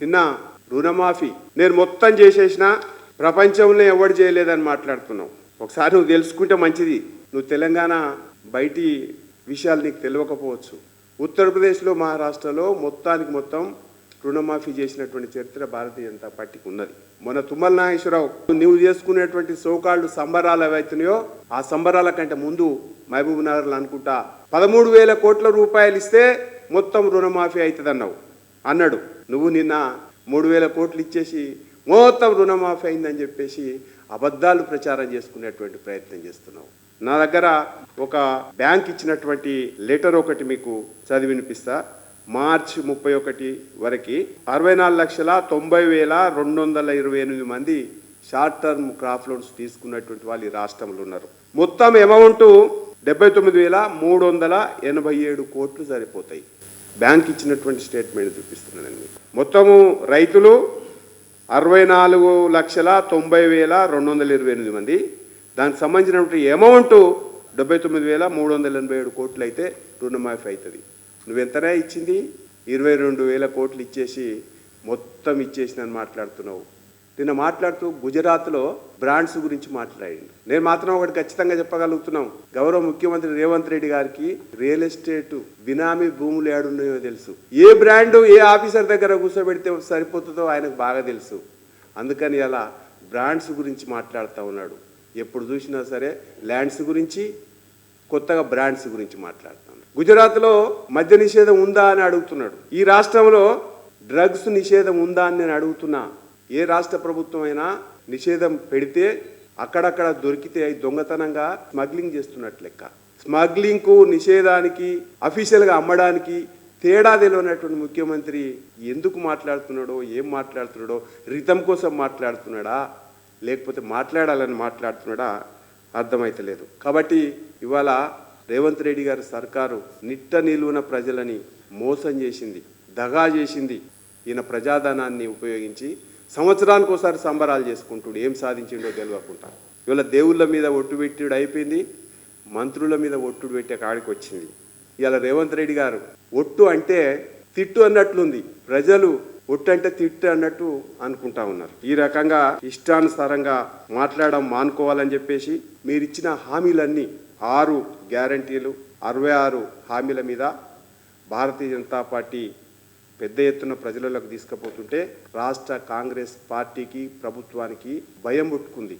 నిన్న రుణమాఫీ. నేను మొత్తం చేసేసిన ప్రపంచంలో ఎవడు చేయలేదని మాట్లాడుతున్నావు. ఒకసారి నువ్వు తెలుసుకుంటే మంచిది. నువ్వు తెలంగాణ బయటి విషయాలు నీకు తెలియకపోవచ్చు ఉత్తరప్రదేశ్లో మహారాష్ట్రలో మొత్తానికి మొత్తం రుణమాఫీ చేసినటువంటి చరిత్ర భారతీయ జనతా పార్టీకి ఉన్నది. మన తుమ్మల నాగేశ్వరరావు నువ్వు చేసుకునేటువంటి సోకాళ్ళు సంబరాలు ఏవైతున్నాయో ఆ సంబరాల కంటే ముందు మహబూబ్ నగర్లో అనుకుంటా పదమూడు వేల కోట్ల రూపాయలు ఇస్తే మొత్తం రుణమాఫీ అవుతుంది అన్నావు అన్నాడు. నువ్వు నిన్న మూడు వేల కోట్లు ఇచ్చేసి మొత్తం రుణమాఫీ అయిందని చెప్పేసి అబద్ధాలు ప్రచారం చేసుకునేటువంటి ప్రయత్నం చేస్తున్నావు. నా దగ్గర ఒక బ్యాంక్ ఇచ్చినటువంటి లెటర్ ఒకటి మీకు చదివి వినిపిస్తా. మార్చ్ ముప్పై ఒకటి వరకు అరవై నాలుగు లక్షల తొంభై వేల రెండు వందల ఇరవై ఎనిమిది మంది షార్ట్ టర్మ్ క్రాప్ లోన్స్ తీసుకున్నటువంటి వాళ్ళు ఈ రాష్ట్రంలో ఉన్నారు. మొత్తం అమౌంట్ డెబ్బై తొమ్మిది వేల మూడు వందల ఎనభై ఏడు కోట్లు సరిపోతాయి. బ్యాంక్ ఇచ్చినటువంటి స్టేట్మెంట్ చూపిస్తున్నాను మొత్తము రైతులు అరవై నాలుగు లక్షల తొంభై వేల రెండు వందల ఇరవై ఎనిమిది మంది. దానికి సంబంధించినటువంటి అమౌంట్ డెబ్బై తొమ్మిది వేల మూడు వందల ఎనభై ఏడు కోట్లు అయితే రుణమాఫీ అవుతుంది. నువ్వెంతనే ఇచ్చింది? ఇరవై రెండు వేల కోట్లు ఇచ్చేసి మొత్తం ఇచ్చేసినని మాట్లాడుతున్నావు. నిన్న మాట్లాడుతూ గుజరాత్లో బ్రాండ్స్ గురించి మాట్లాడింది. నేను మాత్రం ఒకటి ఖచ్చితంగా చెప్పగలుగుతున్నాం. గౌరవ ముఖ్యమంత్రి రేవంత్ రెడ్డి గారికి రియల్ ఎస్టేట్ బినామీ భూములు ఏడున్నాయో తెలుసు. ఏ బ్రాండ్ ఏ ఆఫీసర్ దగ్గర కూర్చోబెడితే సరిపోతుందో ఆయనకు బాగా తెలుసు. అందుకని అలా బ్రాండ్స్ గురించి మాట్లాడుతూ ఉన్నాడు. ఎప్పుడు చూసినా సరే ల్యాండ్స్ గురించి కొత్తగా బ్రాండ్స్ గురించి మాట్లాడుతున్నాడు గుజరాత్లో మద్య నిషేధం ఉందా అని అడుగుతున్నాడు. ఈ రాష్ట్రంలో డ్రగ్స్ నిషేధం ఉందా అని నేను అడుగుతున్నా. ఏ రాష్ట్ర ప్రభుత్వం అయినా నిషేధం పెడితే అక్కడక్కడ దొరికితే దొంగతనంగా స్మగ్లింగ్ చేస్తున్నట్లు లెక్క. స్మగ్లింగ్కు నిషేధానికి అఫీషియల్గా అమ్మడానికి తేడా తెలియనటువంటి ముఖ్యమంత్రి ఎందుకు మాట్లాడుతున్నాడో ఏం మాట్లాడుతున్నాడో రితం కోసం మాట్లాడుతున్నాడా లేకపోతే మాట్లాడాలని మాట్లాడుతున్నాడా అర్థమైతలేదు. కాబట్టి ఇవాళ రేవంత్ రెడ్డి గారి సర్కారు నిట్ట నిలువున ప్రజలని మోసం చేసింది దగా చేసింది. ఈయన ప్రజాధనాన్ని ఉపయోగించి సంవత్సరానికి ఒకసారి సంబరాలు చేసుకుంటుడు. ఏం సాధించిండో తెలియకుండా ఇవాళ దేవుళ్ళ మీద ఒట్టు పెట్టుడు అయిపోయింది. మంత్రుల మీద ఒట్టుడు పెట్టే కాడికి వచ్చింది. ఇవాళ రేవంత్ రెడ్డి గారు ఒట్టు అంటే తిట్టు అన్నట్లుంది. ప్రజలు ఒట్టు అంటే తిట్టు అన్నట్టు అనుకుంటా ఉన్నారు. ఈ రకంగా ఇష్టానుసారంగా మాట్లాడడం మానుకోవాలని చెప్పేసి మీరు ఇచ్చిన హామీలన్నీ ఆరు గ్యారంటీలు అరవై ఆరు హామీల మీద భారతీయ జనతా పార్టీ పెద్ద ఎత్తున ప్రజలలోకి తీసుకుపోతుంటే రాష్ట్ర కాంగ్రెస్ పార్టీకి ప్రభుత్వానికి భయం పుట్టుకుంది.